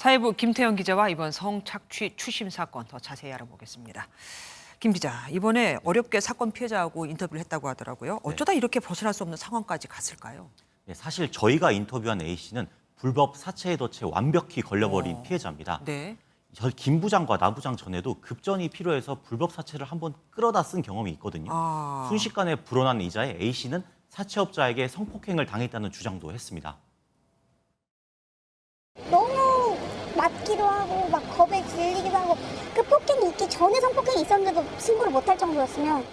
사회부 김태영 기자와 이번 성착취 추심 사건 더 자세히 알아보겠습니다. 김 기자, 이번에 어렵게 사건 피해자하고 인터뷰를 했다고 하더라고요. 어쩌다 이렇게 벗어날 수 없는 상황까지 갔을까요? 네, 사실 저희가 인터뷰한 A 씨는 불법 사체의 덫에 완벽히 걸려버린 어. 피해자입니다. 네. 저김 부장과 나 부장 전에도 급전이 필요해서 불법 사체를 한번 끌어다 쓴 경험이 있거든요. 아. 순식간에 불어난 이자에 A 씨는 사채업자에게 성폭행을 당했다는 주장도 했습니다. 너무 맞기도 하고 막 겁에 질리기도 하고 그 폭행이 있기 전에 성폭행이 있었는데도 신고를 못할 정도였으면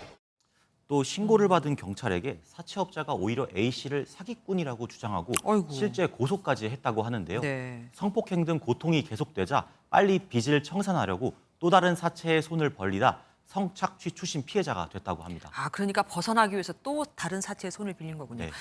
또 신고를 받은 경찰에게 사채업자가 오히려 A 씨를 사기꾼이라고 주장하고 어이구. 실제 고소까지 했다고 하는데요. 네. 성폭행 등 고통이 계속되자 빨리 빚을 청산하려고 또 다른 사채에 손을 벌리다 성착취 추심 피해자가 됐다고 합니다. 아, 그러니까 벗어나기 위해서 또 다른 사체에 손을 빌린 거군요. 네.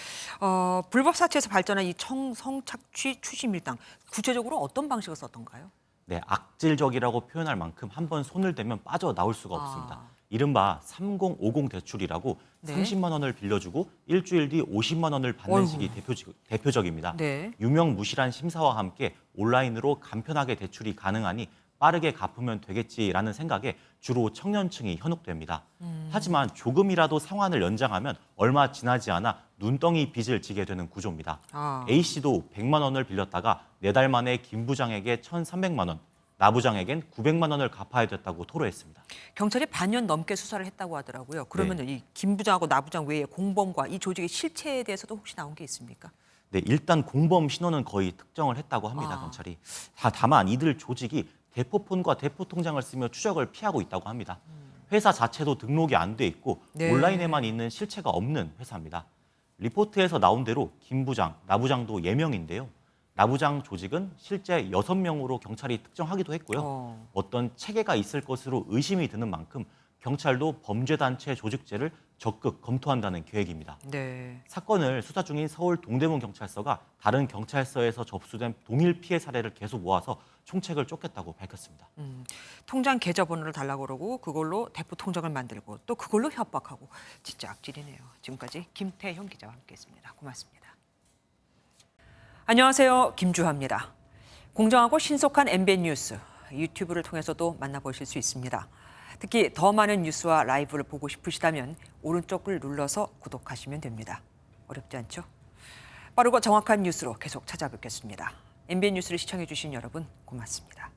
어, 불법 사체에서 발전한 이 청, 성착취 추심 일당 구체적으로 어떤 방식을 썼던가요? 네, 악질적이라고 표현할 만큼 한 번 손을 대면 빠져 나올 수가 아. 없습니다. 이른바 3050 대출이라고 네. 30만 원을 빌려주고 일주일 뒤 50만 원을 받는 어이구. 식이 대표적, 대표적입니다. 네. 유명 무실한 심사와 함께 온라인으로 간편하게 대출이 가능하니 빠르게 갚으면 되겠지라는 생각에 주로 청년층이 현혹됩니다. 음. 하지만 조금이라도 상환을 연장하면 얼마 지나지 않아 눈덩이 빚을 지게 되는 구조입니다. 아. A 씨도 100만 원을 빌렸다가 네 달 만에 김 부장에게 1,300만 원, 나 부장에겐 900만 원을 갚아야 됐다고 토로했습니다. 경찰이 반년 넘게 수사를 했다고 하더라고요. 그러면 이김 부장하고 나 부장 외에 공범과 이 조직의 실체에 대해서도 혹시 나온 게 있습니까? 네, 일단 공범 신원은 거의 특정을 했다고 합니다. 아. 경찰이. 다, 다만 이들 조직이 대포폰과 대포 통장을 쓰며 추적을 피하고 있다고 합니다. 회사 자체도 등록이 안 돼 있고 네. 온라인에만 있는 실체가 없는 회사입니다. 리포트에서 나온 대로 김 부장, 나 부장도 예명인데요. 나 부장 조직은 실제 여섯 명으로 경찰이 특정하기도 했고요. 어. 어떤 체계가 있을 것으로 의심이 드는 만큼 경찰도 범죄단체 조직죄를 적극 검토한다는 계획입니다. 네. 사건을 수사 중인 서울 동대문 경찰서가 다른 경찰서에서 접수된 동일 피해 사례를 계속 모아서 총책을 쫓겠다고 밝혔습니다. 음, 통장 계좌번호를 달라고 그러고 그걸로 대포 통장을 만들고 또 그걸로 협박하고 진짜 악질이네요. 지금까지 김태형 기자와 함께했습니다. 고맙습니다. 안녕하세요, 김주하입니다. 공정하고 신속한 MBN 뉴스 유튜브를 통해서도 만나보실 수 있습니다. 특히 더 많은 뉴스와 라이브를 보고 싶으시다면 오른쪽을 눌러서 구독하시면 됩니다. 어렵지 않죠? 빠르고 정확한 뉴스로 계속 찾아뵙겠습니다. MBN 뉴스를 시청해주신 여러분 고맙습니다.